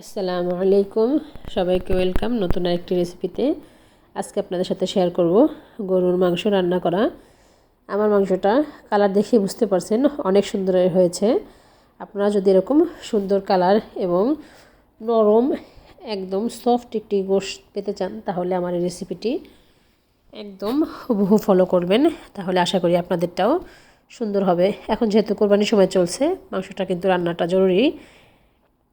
আসসালামু আলাইকুম। সবাইকে ওয়েলকাম নতুন আরেকটি রেসিপিতে। আজকে আপনাদের সাথে শেয়ার করব গরুর মাংস রান্না করা। আমার মাংসটা কালার দেখে বুঝতে পারছেন, অনেক সুন্দর হয়েছে। আপনারা যদি এরকম সুন্দর কালার এবং নরম, একদম সফট একটি গোশত পেতে চান, তাহলে আমার এই রেসিপিটি একদম হুবহু ফলো করবেন। তাহলে আশা করি আপনাদেরটাও সুন্দর হবে। এখন যেহেতু কোরবানির সময় চলছে, মাংসটা কিন্তু রান্নাটা জরুরি।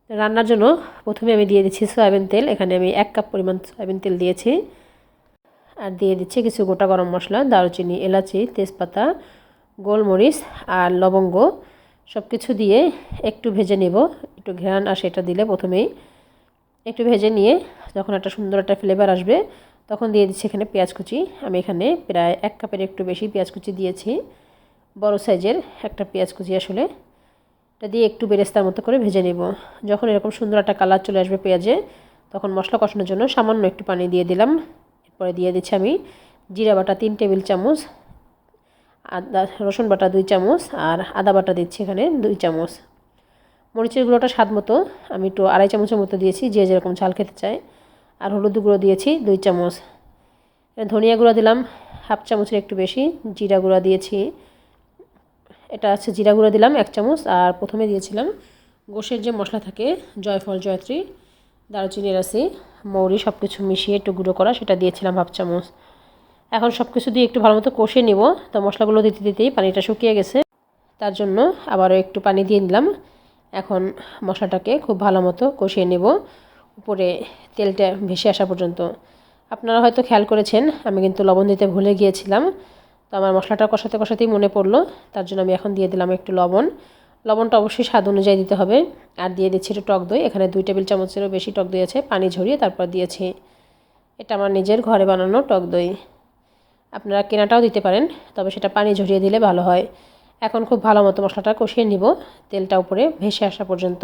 রান্নার জন্য প্রথমে আমি দিয়ে দিচ্ছি সয়াবিন তেল। এখানে আমি এক কাপ পরিমাণ সয়াবিন তেল দিয়েছি। আর দিয়ে দিচ্ছি কিছু গোটা গরম মশলা, দারুচিনি, এলাচি, তেজপাতা, গোলমরিচ আর লবঙ্গ। সব কিছু দিয়ে একটু ভেজে নেব। একটু ঘ্রাণ আসে এটা দিলে প্রথমেই একটু ভেজে নিয়ে যখন একটা সুন্দর একটা ফ্লেভার আসবে, তখন দিয়ে দিচ্ছি এখানে পেঁয়াজ কুচি। আমি এখানে প্রায় এক কাপের একটু বেশি পেঁয়াজ কুচি দিয়েছি। বড় সাইজের একটা পেঁয়াজ কুচি আসলে। এটা দিয়ে একটু বেরেস্তার মতো করে ভেজে নেব। যখন এরকম সুন্দর একটা কালার চলে আসবে পেঁয়াজে, তখন মশলা কষানোর জন্য সামান্য একটু পানি দিয়ে দিলাম। এরপরে দিয়ে দিচ্ছি আমি জিরা বাটা তিন টেবিল চামচ, আদা, রসুন বাটা দুই চামচ আর আদা বাটা দিচ্ছি এখানে দুই চামচ। মরিচের গুঁড়োটা স্বাদ মতো, আমি একটু আড়াই চামচের মতো দিয়েছি, যে যেরকম ঝাল খেতে চায়। আর হলুদ গুঁড়ো দিয়েছি দুই চামচ। ধনিয়া গুঁড়ো দিলাম, হাফ চামচের একটু বেশি, জিরা গুঁড়া দিয়েছি। এটা আছে জিরা গুঁড়ো দিলাম, এক চামচ, আর প্রথমে দিয়েছিলাম গোশের যে মশলা থাকে, জয়ফল, জয়ত্রী দারুচিনি রাশি মৌরি সব কিছু মিশিয়ে একটু গুঁড়ো করা, সেটা দিয়েছিলাম হাফ চামচ। এখন সব কিছু দিয়ে একটু ভালো মতো কষে নিব, তো মশলাগুলো দিতে দিতেই পানিটা শুকিয়ে গেছে। তার জন্য আবারও একটু পানি দিয়ে নিলাম। এখন মশলাটাকে খুব ভালো মতো কষিয়ে নেব। উপরে তেলটা ভেসে আসা পর্যন্ত। আপনারা হয়তো খেয়াল করেছেন, আমি কিন্তু লবণ দিতে ভুলে গিয়েছিলাম। তো আমার মশলাটা কষাতে কষাতেই মনে পড়ল। তার জন্য আমি এখন দিয়ে দিলাম একটু লবণ। লবণটা অবশ্যই স্বাদ অনুযায়ী দিতে হবে। আর দিয়ে দিচ্ছি একটু টক দই। এখানে দুই টেবিল চামচেরও বেশি টক দই আছে। পানি ঝরিয়ে তারপর দিয়েছি। এটা আমার নিজের ঘরে বানানো টক দই। আপনারা কেনাটাও দিতে পারেন, তবে সেটা পানি ঝরিয়ে দিলে ভালো হয়। এখন খুব ভালো মতো মশলাটা কষিয়ে নিব। তেলটা উপরে ভেসে আসা পর্যন্ত।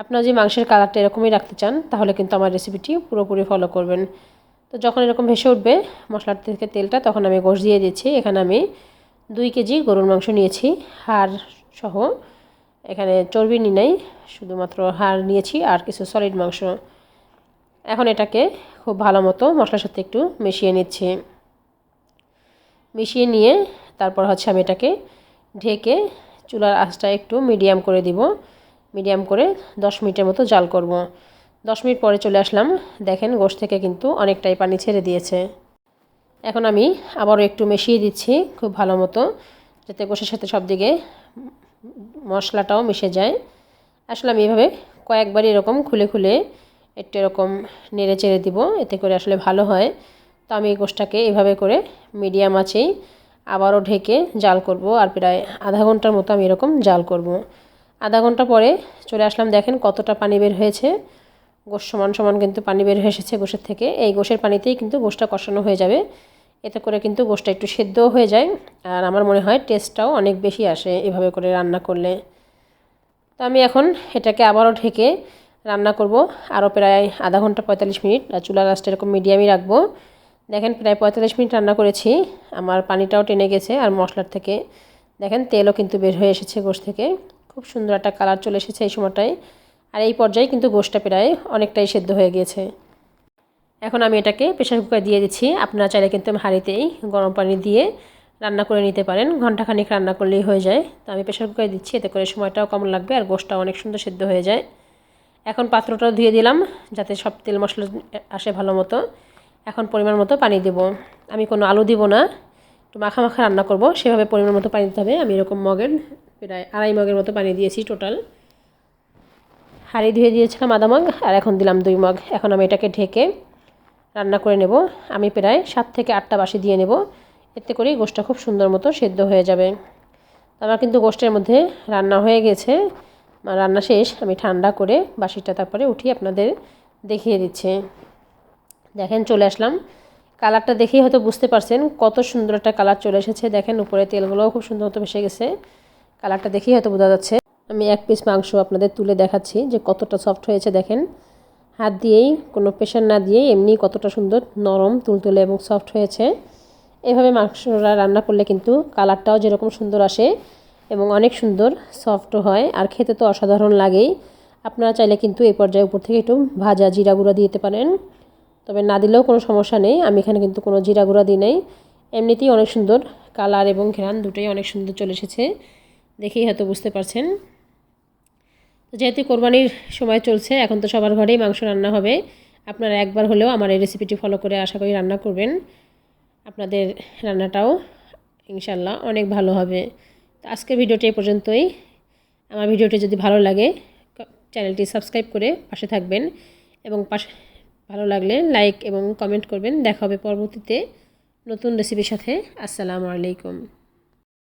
আপনারা যে মাংসের কালারটা এরকমই রাখতে চান, তাহলে কিন্তু আমার রেসিপিটি পুরোপুরি ফলো করবেন। তো যখন এরকম ভেসে উঠবে মশলার থেকে তেলটা, তখন আমি গোশ দিয়ে দিচ্ছি। এখানে আমি দুই কেজি গরুর মাংস নিয়েছি, হাড় সহ। এখানে চর্বি নি নাই, শুধুমাত্র হাড় নিয়েছি আর কিছু সলিড মাংস। এখন এটাকে খুব ভালো মতো মশলার সাথে একটু মিশিয়ে নিচ্ছি। মিশিয়ে নিয়ে তারপর হচ্ছে আমি এটাকে ঢেকে চুলার আঁচটা একটু মিডিয়াম করে দিব। মিডিয়াম করে দশ মিনিটের মতো জাল করব। দশ মিনিট পরে চলে আসলাম। দেখেন গোশ থেকে কিন্তু অনেকটাই পানি ছেড়ে দিয়েছে। এখন আমি আবারও একটু মিশিয়ে দিচ্ছি খুব ভালো মতো, যাতে গোশের সাথে সব দিকে মশলাটাও মিশে যায়। আসলে আমি এভাবে কয়েকবারই এরকম খুলে খুলে একটু এরকম নেড়ে চেড়ে দিব, এতে করে আসলে ভালো হয়। তো আমি গোশটাকে এভাবে করে মিডিয়াম আছেই আবারও ঢেকে জাল করব, আর প্রায় আধা ঘণ্টার মতো আমি এরকম জাল করব। আধা ঘণ্টা পরে চলে আসলাম, দেখেন কতটা পানি বের হয়েছে। গোশ সমান সমান কিন্তু পানি বের হয়ে এসেছে গোশের থেকে। এই গোশের পানিতেই কিন্তু গোশটা কষানো হয়ে যাবে। এতে করে কিন্তু গোশটা একটু সেদ্ধও হয়ে যায়। আর আমার মনে হয় টেস্টটাও অনেক বেশি আসে এভাবে করে রান্না করলে। তো আমি এখন এটাকে আবারও ঢেকে রান্না করব। আরও প্রায় আধা ঘণ্টা পঁয়তাল্লিশ মিনিট। আর চুলা গাছটা এরকম মিডিয়ামই রাখব। দেখেন প্রায় পঁয়তাল্লিশ মিনিট রান্না করেছি। আমার পানিটাও টেনে গেছে আর মশলার থেকে। দেখেন তেলও কিন্তু বের হয়ে এসেছে গোশ থেকে। খুব সুন্দর একটা কালার চলে এসেছে এই সময়টায়। আর এই পর্যায়ে কিন্তু গোশটা প্রায় অনেকটাই সেদ্ধ হয়ে গিয়েছে। এখন আমি এটাকে প্রেশার কুকার দিয়ে দিচ্ছি। আপনারা চাইলে কিন্তু হাঁড়িতেই গরম পানি দিয়ে রান্না করে নিতে পারেন। ঘন্টাখানিক রান্না করলেই হয়ে যায়। তো আমি প্রেশার কুকারে দিচ্ছি। এতে করে সময়টাও কম লাগবে আর গোশটাও অনেক সুন্দর সেদ্ধ হয়ে যায়। এখন পাত্রটাও ধুয়ে দিলাম যাতে সব তেল মশলা আসে ভালো মতো। এখন পরিমাণ মতো পানি দেব। আমি কোনো আলু দিব না। একটু মাখা মাখা রান্না করব। সেভাবে পরিমাণ মতো পানি দিতে হবে। আমি এরকম মগের প্রায় আড়াই মগের মতো পানি দিয়েছি টোটাল। হাঁড়ি ধুয়ে দিয়েছিলাম আধা মগ, আর এখন দিলাম দুই মগ। এখন আমি এটাকে ঢেকে রান্না করে নেব। আমি প্রায় সাত থেকে আটটা বাসি দিয়ে নেব। এতে করেই গোষ্ঠটা খুব সুন্দর মতো সেদ্ধ হয়ে যাবে। আমার কিন্তু গোষ্ঠের মধ্যে রান্না হয়ে গেছে। রান্না শেষ। আমি ঠান্ডা করে বাসিটা তারপরে উঠিয়ে আপনাদের দেখিয়ে দিচ্ছে। দেখেন, চলে আসলাম। কালারটা দেখেই হয়তো বুঝতে পারছেন কত সুন্দর একটা কালার চলে এসেছে। দেখেন, উপরে তেলগুলোও খুব সুন্দর মতো ভেসে গেছে। কালারটা দেখেই হয়তো বোঝা যাচ্ছে। আমি এক পিস মাংস আপনাদের তুলে দেখাচ্ছি যে কতটা সফট হয়েছে দেখেন। হাত দিয়েই, কোনো প্রেশার না দিয়েই এমনি কতটা সুন্দর নরম, তুলতুলে এবং সফট হয়েছে। এভাবে মাংসটা রান্না করলে কিন্তু কালারটাও যেরকম সুন্দর আসে এবং অনেক সুন্দর সফটও হয়, আর খেতে তো অসাধারণ লাগেই। আপনারা চাইলে কিন্তু এই পর্যায়ে উপর থেকে একটু ভাজা জিরা গুঁড়া দিতে পারেন। তবে না দিলেও কোনো সমস্যা নেই, আমি এখানে কিন্তু কোনো জিরা গুঁড়া দিই নাই। এমনিতেই অনেক সুন্দর কালার এবং ঘ্রাণ দুটোই অনেক সুন্দর চলে এসেছে। দেখেই হয়তো বুঝতে পারছেন। যেহেতু কোরবানির সময় চলছে, এখন তো সবার ঘরেই মাংস রান্না হবে। আপনারা একবার হলেও আমার এই রেসিপিটি ফলো করে আশা করি রান্না করবেন। আপনাদের রান্নাটাও ইনশাল্লাহ অনেক ভালো হবে। তো আজকের ভিডিওটি এই পর্যন্তই। আমার ভিডিওটি যদি ভালো লাগে চ্যানেলটি সাবস্ক্রাইব করে পাশে থাকবেন এবং পাশে ভালো লাগলে লাইক এবং কমেন্ট করবেন। দেখা হবে পরবর্তীতে নতুন রেসিপির সাথে। আসসালামু আলাইকুম।